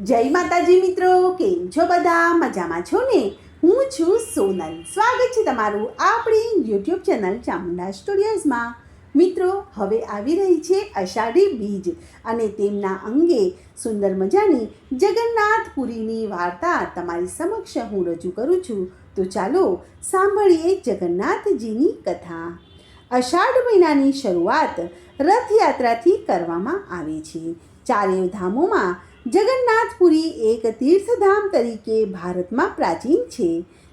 જય માતાજી મિત્રો, કેમ છો બધા? મજામાં છો ને? હું છું સોનલ. સ્વાગત છે તમારું આપણી યુટ્યુબ ચેનલ ચામુંડા સ્ટુડિયોઝમાં. મિત્રો, હવે આવી રહી છે અષાઢી બીજ અને તેમના અંગે સુંદર મજાની જગન્નાથપુરીની વાર્તા તમારી સમક્ષ હું રજૂ કરું છું. તો ચાલો સાંભળીએ જગન્નાથજીની કથા. અષાઢ મહિનાની શરૂઆત રથયાત્રાથી કરવામાં આવે છે. ચારેય ધામોમાં જગન્નાથપુરી એક તીર્થધામ તરીકે ભારતમાં પ્રાચીન છે.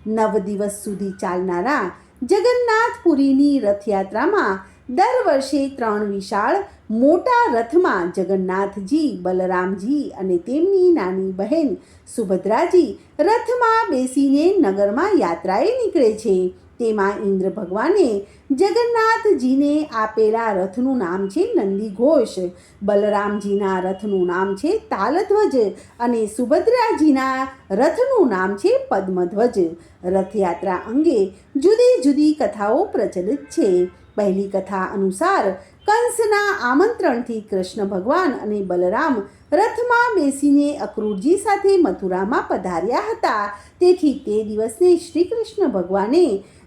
નવ દિવસ સુધી ચાલનારા જગન્નાથપુરીની રથયાત્રામાં દર વર્ષે ત્રણ વિશાળ મોટા રથમાં જગન્નાથજી, બલરામજી અને તેમની નાની બહેન સુભદ્રાજી રથમાં બેસીને નગરમાં યાત્રાએ નીકળે છે. તેમાં ઇન્દ્ર ભગવાને જગન્નાથજીને આપેલા રથનું નામ છે નંદી ઘોષ. બલરામજીના રથનું નામ છે તાલધ્વજ અને સુભદ્રાજીના રથનું નામ છે પદ્મધ્વજ. રથયાત્રા અંગે જુદી જુદી કથાઓ પ્રચલિત છે. પહેલી કથા અનુસાર કંસના આમંત્રણથી કૃષ્ણ ભગવાન અને બલરામ રથમાં બેસીને અક્રૂરજી સાથે મથુરામાં પધાર્યા હતા. તેથી તે દિવસને શ્રી કૃષ્ણ ભગવાને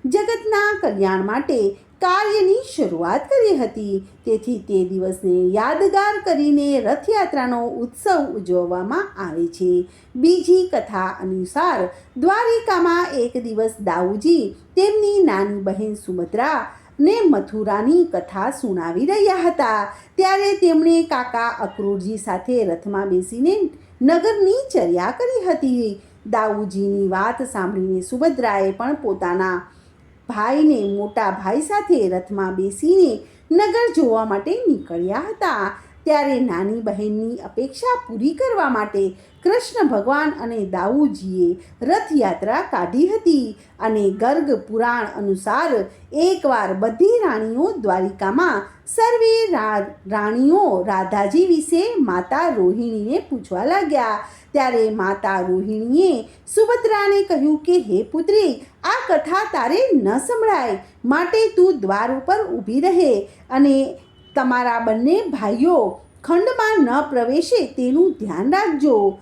જગતના કલ્યાણ માટે કાર્યની શરૂઆત કરી હતી. તેથી તે દિવસને યાદગાર કરીને રથયાત્રાનો ઉત્સવ ઉજવવામાં આવે છે. બીજી કથા અનુસાર દ્વારિકામાં એક દિવસ દાઉજી તેમની નાની બહેન સુભદ્રા ને મથુરાની કથા સુણાવી રહ્યા હતા. ત્યારે તેમણે કાકા અક્રૂરજી સાથે રથમાં બેસીને નગરની ચર્યા કરી હતી. દાઉજીની વાત સાંભળીને સુભદ્રાએ પણ પોતાના ભાઈને મોટા ભાઈ સાથે રથમાં બેસીને નગર જોવા માટે નીકળ્યા હતા. ત્યારે નાની બહેનની અપેક્ષા પૂરી કરવા માટે કૃષ્ણ ભગવાન અને દાઉજીએ રથયાત્રા કાઢી હતી અને ગર્ગ પુરાણ અનુસાર એકવાર બધી રાણીઓ દ્વારિકામાં, સર્વે રાણીઓ રાધાજી વિશે માતા રોહિણીને પૂછવા લાગ્યા. ત્યારે માતા રોહિણીએ સુભદ્રાને કહ્યું કે, હે પુત્રી, આ કથા તારે ન સંભળાય. માટે તું દ્વાર ઉપર ઊભી રહે અને તમારા બંને ભાઈઓ ખંડમાં ન પ્રવેશે તેનું ધ્યાન રાખજો.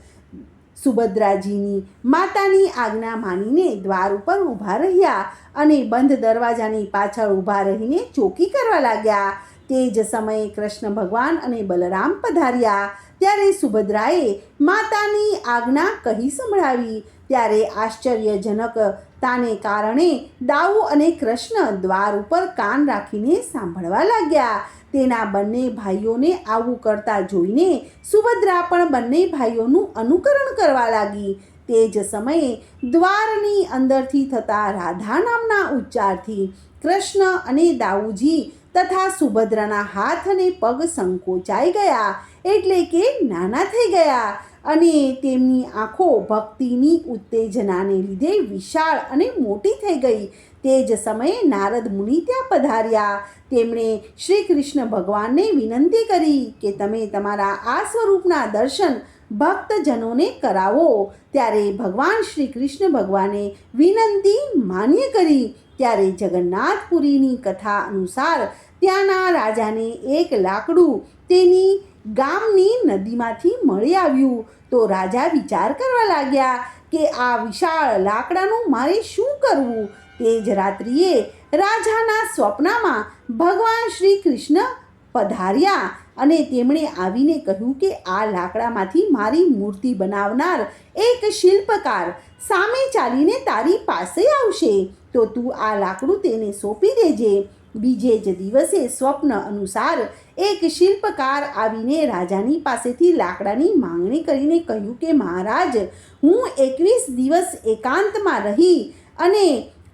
સુભદ્રાજીની માતાની આજ્ઞા માનીને દ્વાર ઉપર ઊભા રહ્યા અને બંધ દરવાજાની પાછળ ઊભા રહીને ચોકી કરવા લાગ્યા. તે જ સમયે કૃષ્ણ ભગવાન અને બલરામ પધાર્યા. ત્યારે સુભદ્રાએ માતાની આજ્ઞા કહી સંભળાવી. ત્યારે આશ્ચર્યજનક તાને કારણે દાઉ અને કૃષ્ણ દ્વાર ઉપર કાન રાખીને સાંભળવા લાગ્યા. તેના બંને ભાઈઓને આવું કરતા જોઈને સુભદ્રા પણ બંને ભાઈઓનું અનુકરણ કરવા લાગી. તે જ સમયે દ્વારની અંદરથી થતા રાધા નામના ઉચ્ચારથી કૃષ્ણ અને દાઉજી તથા સુભદ્રાના હાથ અને પગ સંકોચાઈ ગયા એટલે કે નાના થઈ ગયા. અને તેમની આંખો ભક્તિની ઉત્તેજનાને લીધે વિશાળ અને મોટી થઈ ગઈ. તે જ સમયે નારદ મુનિ ત્યાં પધાર્યા. તેમણે શ્રી કૃષ્ણ ભગવાનને વિનંતી કરી કે તમે તમારા આ સ્વરૂપના દર્શન ભક્તજનોને કરાવો. ત્યારે ભગવાન શ્રી કૃષ્ણ ભગવાને વિનંતી માન્ય કરી. ત્યારે જગન્નાથપુરીની કથા અનુસાર ત્યાંના રાજાને એક લાકડું તેની ગામની નદીમાંથી મળી આવ્યું. તો રાજા વિચાર કરવા લાગ્યા કે આ વિશાળ લાકડાનું મારે શું કરવું? તે જ રાત્રિએ રાજાના સ્વપ્નમાં ભગવાન શ્રી કૃષ્ણ પધાર્યા અને તેમણે આવીને કહ્યું કે આ લાકડામાંથી મારી મૂર્તિ બનાવનાર એક શિલ્પકાર સામે ચાલીને તારી પાસે આવશે. તો તું આ લાકડું તેને સોંપી દેજે. બીજે જ દિવસે સ્વપ્ન અનુસાર એક શિલ્પકાર આવીને રાજાની પાસેથી લાકડાની માંગણી કરીને કહ્યું કે, મહારાજ, હું એકવીસ દિવસ એકાંતમાં રહી અને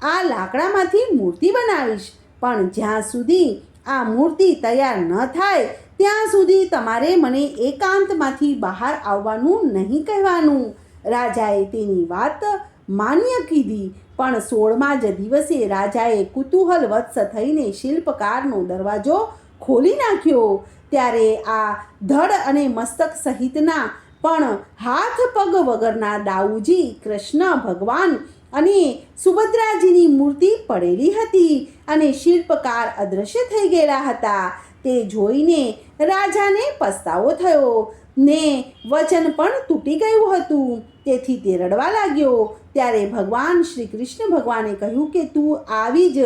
આ લાકડામાંથી મૂર્તિ બનાવીશ. પણ જ્યાં સુધી આ મૂર્તિ તૈયાર ન થાય, ત્યાં સુધી તમારે મને એકાંતમાંથી બહાર આવવાનું નહીં કહેવાનું. રાજાએ તેની વાત માન્ય કીધી, પણ સોળમા જ દિવસે રાજાએ કુતૂહલ વત્સ થઈને શિલ્પકારનો દરવાજો ખોલી નાખ્યો. ત્યારે આ ધડ અને મસ્તક સહિતના પણ હાથ પગ વગરના દાઉજી કૃષ્ણ ભગવાન અને સુભદ્રાજીની મૂર્તિ પડેલી હતી અને શિલ્પકાર અદૃશ્ય થઈ ગયેલા હતા. તે જોઈને રાજાને પસ્તાવો થયો. ને વચન પણ તૂટી ગયું હતું. તેથી તે રડવા લાગ્યો. ત્યારે ભગવાન શ્રી કૃષ્ણ ભગવાને કહ્યું કે, તું આવી જ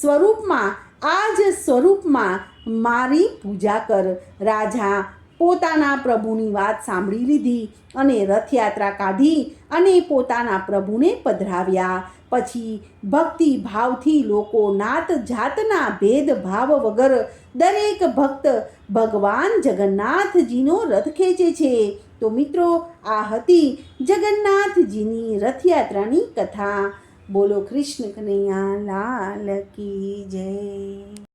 સ્વરૂપમાં, આ જ સ્વરૂપમાં મારી પૂજા કર. રાજા પોતાના પ્રભુની વાત સાંભળી લીધી અને રથયાત્રા કાઢી અને પોતાના પ્રભુને પધરાવ્યા. પછી ભક્તિ ભાવથી લોકો નાત જાતના ભેદભાવ વગર દરેક ભક્ત ભગવાન જગન્નાથજીનો રથ ખેંચે છે. તો મિત્રો, આ હતી જગન્નાથજીની રથયાત્રાની કથા. બોલો કૃષ્ણ કનૈયા, લાલ કી જય.